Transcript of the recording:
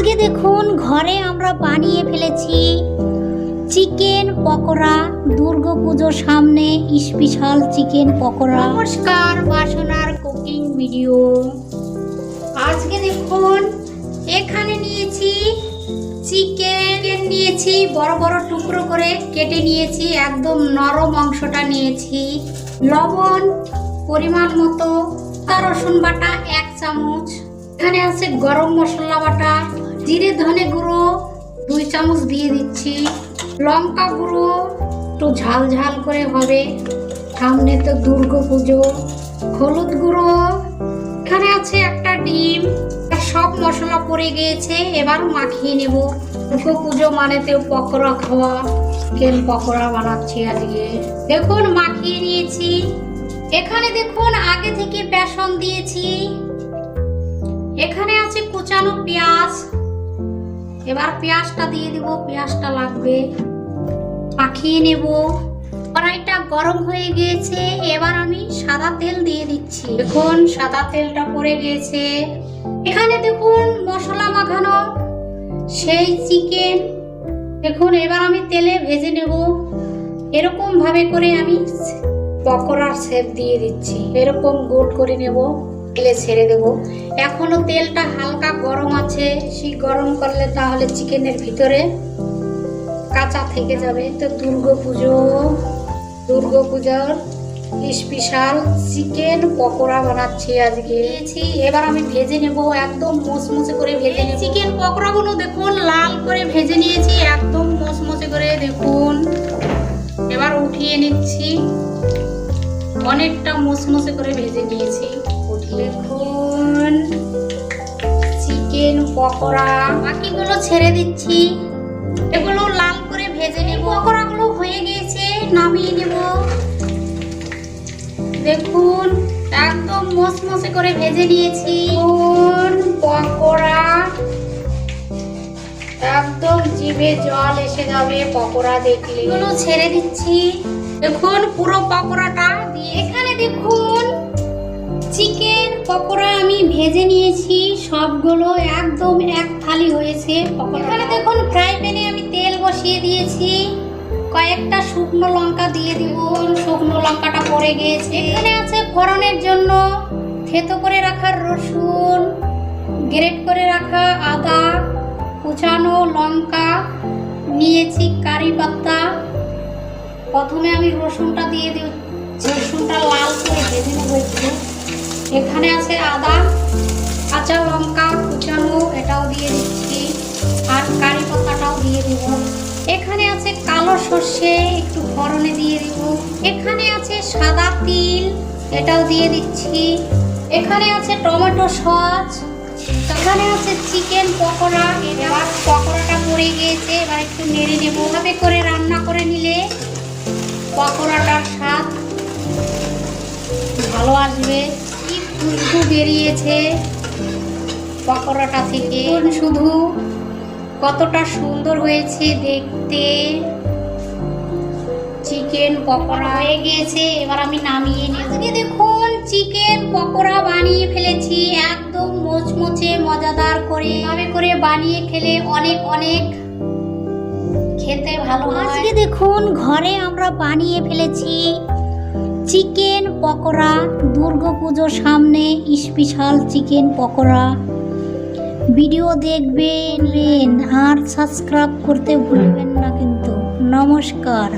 আজকে দেখুন ঘরে আমরা বানিয়ে ফেলেছি চিকেন পকোড়া, দুর্গা পুজোর সামনে স্পেশাল চিকেন পকোড়া। নমস্কার, বাসনার কুকিং ভিডিও আজকে দেখুন, এখানে নিয়েছি চিকেন, নিয়েছি বড় বড় টুকরো করে কেটে নিয়েছি, একদম নরম অংশটা নিয়েছি। লবণ, পরিমাণ মতো রসুন বাটা এক চামচ। এখানে আছে গরম মশলা বাটা জিরে ধনে গুঁড়ো, দুই চামচ দিয়ে দিচ্ছি। লঙ্কা গুঁড়ো, একটু ঝাল ঝাল করে হবে। সামনে তো দুর্গা পুজো। হলুদ গুঁড়ো, এখানে আছে একটা ডিম। সব মশলা পড়ে গিয়েছে এবার মাখিয়ে নেব। দুর্গা পুজো মানে তো পকোড়া খাওয়া। চিকেন পকোড়া বানাচ্ছি আজকে। দেখুন, মাখিয়ে নিয়েছি। এখানে দেখুন, আগে থেকে বেসন দিয়েছি। এখানে আছে কুচানো পেঁয়াজ। এবার পেঁয়াজটা দিয়ে দিব, পেঁয়াজটা লাগবে। মাখিয়ে নেব। কড়াইটা গরম হয়ে গিয়েছে, এবার আমি সাদা তেল দিয়ে দিচ্ছি। দেখুন, সাদা তেলটা পড়ে গিয়েছে। এখানে দেখুন, মশলা মাখানো, সেই চিকেন। দেখুন, এবার আমি তেলে ভেজে নেব। এরকম ভাবে করে আমি পকোড়ার শেপ দিয়ে দিচ্ছি। এরকম গোল করে নেব। তেলে ছেড়ে দেব। এখনও তেলটা হালকা গরম আছে। সেই গরম করলে তাহলে চিকেনের ভিতরে কাঁচা থেকে যাবে। তো দুর্গা পুজো দুর্গা পূজার স্পেশাল চিকেন পকোড়া বানাচ্ছি আজকে। এবার আমি ভেজে নেব একদম মুচমুচে করে ভেজে নেব। চিকেন পকোড়াগুলো দেখুন লাল করে ভেজে নিয়েছি একদম মুচমুচে করে দেখুন। এবার উঠিয়ে নিচ্ছি অনেকটা মুসমুসে করে ভেজে নিয়েছি। পকোড়া। বাকিগুলো ছেড়ে দিচ্ছি। এগুলো লাল করে ভেজে নেব। পকোড়াগুলো হয়ে গিয়েছে নামিয়ে নেব। দেখুন একদম মসমসে করে ভেজে নিয়েছি। পকোড়া। একদম জিভে জল এসে যাবে পকোড়া দেখলে। এগুলো ছেড়ে দিচ্ছি। দেখুন পুরো পকোড়াটা দিয়ে এখানে দেখুন চিকেন পকোড়া আমি ভেজে নিয়েছি। সবগুলো একদম এক থালি হয়েছে। এখানে দেখুন ফ্রাই প্যানে আমি তেল বসিয়ে দিয়েছি। কয়েকটা শুকনো লঙ্কা দিয়ে দিব শুকনো লঙ্কাটা পড়ে গিয়েছে। এখানে আছে ফোড়নের জন্য থেতো করে রাখা রসুন, গ্রেট করে রাখা আদা, কুচানো লঙ্কা, নিয়েছি কারি পাতা। প্রথমে আমি রসুনটা দিয়ে দিই রসুনটা লাল করে ভেজে নেব একটু। এখানে আছে আদা, কাঁচা লঙ্কা, কুচানো, এটাও দিয়ে দিচ্ছি। আর কারি পাতাটাও দিয়ে দেব। এখানে আছে কালো সর্ষে, একটু ফোড়নে দিয়ে দেব। এখানে আছে সাদা তিল, এটাও দিয়ে দিচ্ছি। এখানে আছে টমেটো সস, এখানে আছে চিকেন পকোড়া। এবার পকোড়াটা পড়ে গিয়েছে, এবার একটু নেড়ে নেব। ভাবে করে রান্না করে নিলে পকোড়াটার স্বাদ ভালো আসবে। খুশবু বেরিয়েছে। পকোড়াটা থেকে শুধু কতটা সুন্দর হয়েছে দেখতে। চিকেন পকোড়া হয়ে গিয়েছে। এবার আমি নামিয়ে নিয়ে দেখুন, চিকেন পকোড়া বানিয়ে ফেলেছি। একদম মোচমোচে, মজাদার করে। এভাবে করে বানিয়ে খেলে অনেক অনেক খেতে ভালো আজকে দেখুন, ঘরে আমরা বানিয়ে ফেলেছি চিকেন পকোড়া, দুর্গা পুজোর সামনে স্পেশাল চিকেন পকোড়া। ভিডিও দেখবেন আর সাবস্ক্রাইব করতে ভুলবেন না কিন্তু। নমস্কার।